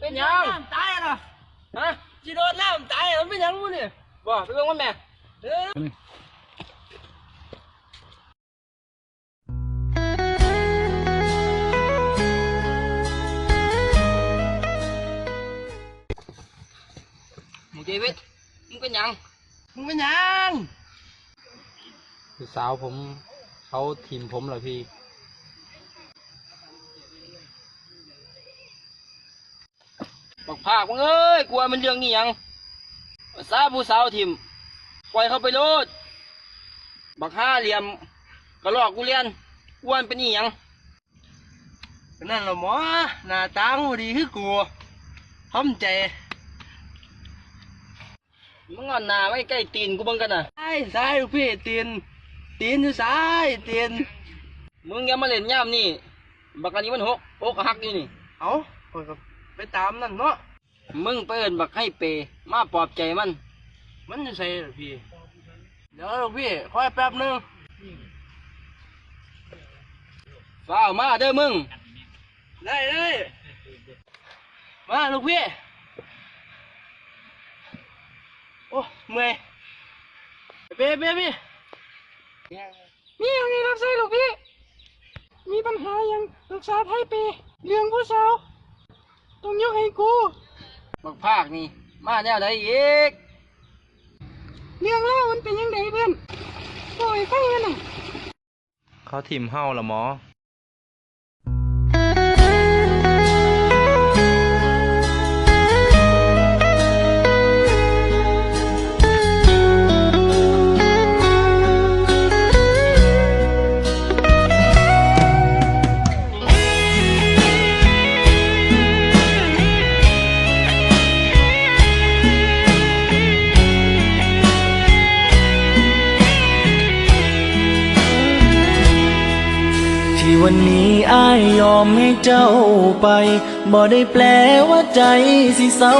เป็นหยังน้ำตายเหรอฮะจีโดนน้ำตายมันเป็นหยังมู้นี่บ่ไปเบิ่งมันแม่เด้อหมูเจวิตมึงเป็นหยังมึงเป็นหยังคือสาวผมเขาทีมผมเหรอพี่ บักภาคมึงเอ้ยกลัวมันเรื่องนี้หยังภาษาผู้สาวทิมปล่อยเขาไปโลด บักห้าเหลี่ยมกระลอกกูเรียนกวนเป็นนี่ยังก็นั่นละหมอหน้าตามึงดีคือกูทำใจมึงเงอนหน้าไว้ใกล้ตีนกูเบิ่งกันน่ะซ้ายซ้ายลูกพี่ตีนตีนอยู่ซ้ายตีนมึงอย่ามาเล่นย่ามนี่บักอันนี้มันหกอกหักอยู่นี่ เอาข้อยก็ ไปตามนั่นเนาะมึงไปเอินบักให้เป มาปลอบใจมัน มันจะใส่ลูกพี่ เดี๋ยวลูกพี่คอยแป๊บหนึงฝ้าวมาเด้อมึง ได้เลยมาลูกพี่ โอ้เมื่อยเป๊ะเป๊ะพี่มีอย่างนี้รับใช้ลูกพี่ มีปัญหาอย่างปรึกษาไทยเป เรื่องผู้สาว ต้องยกให้กูบักภาคนี่ มาแนวไหนอีก เรื่องเล่ามันเป็นยังไงเพื่อนบอกให้ฟังกันหน่อยเขาทีมเฮาเหรอหมอ วันนี้อ้ายยอมให้เจ้าไป บ่ได้แปลว่าใจสิเศร้า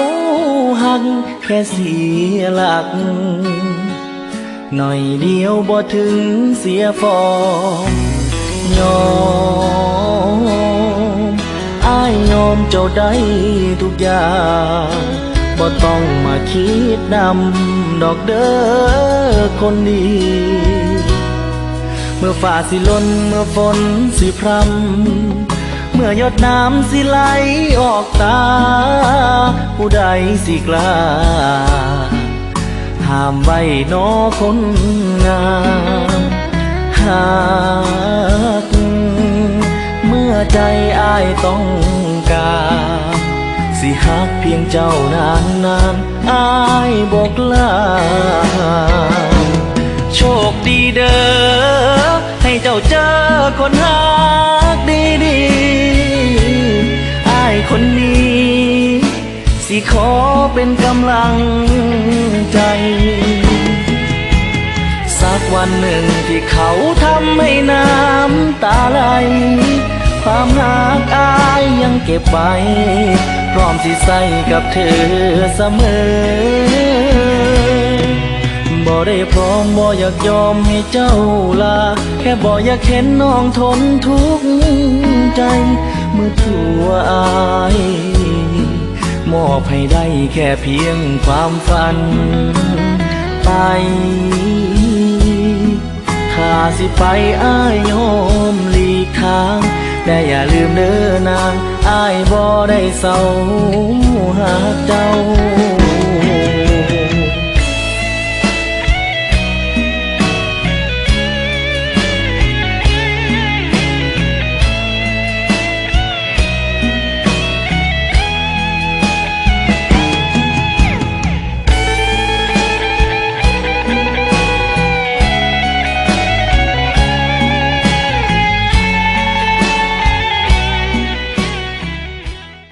หัก แค่เสียหลัก หน่อยเดียวบ่ถึงเสียฟอมยอมอ้ายยอมเจ้าได้ทุกอย่างบ่ต้องมาคิดนำดอกเด้อคนดี เมื่อฝ่าสิล้นเมื่อฝนสิพรำเมื่อยอดน้ำสิไหลออกตา ผู้ใดสิกล้าห้ามไว้นอคนงามหากเมื่อใจอายต้องการสิหักเพียงเจ้านานนานๆอายบอกลาโชคดีเด้อ ให้เจ้าเจอคนหักดีดีอายคนนี้ สิขอเป็นกำลังใจ สักวันหนึ่งที่เขาทำให้น้ำตาไหล ความรักอายยังเก็บไว้พร้อมที่ใส่กับเธอเสมอ บ่ได้พร้อมบ่อยากยอมให้เจ้าลา แค่บ่อยากเห็นน้องทนทุกข์ใจเมื่อตัวอายมอบให้ได้แค่เพียงความฝันไปถ้าสิไปอ้ายยอมหลีกทาง แต่อย่าลืมเด้อนางอ้ายบ่ได้เศร้าหากเจ้า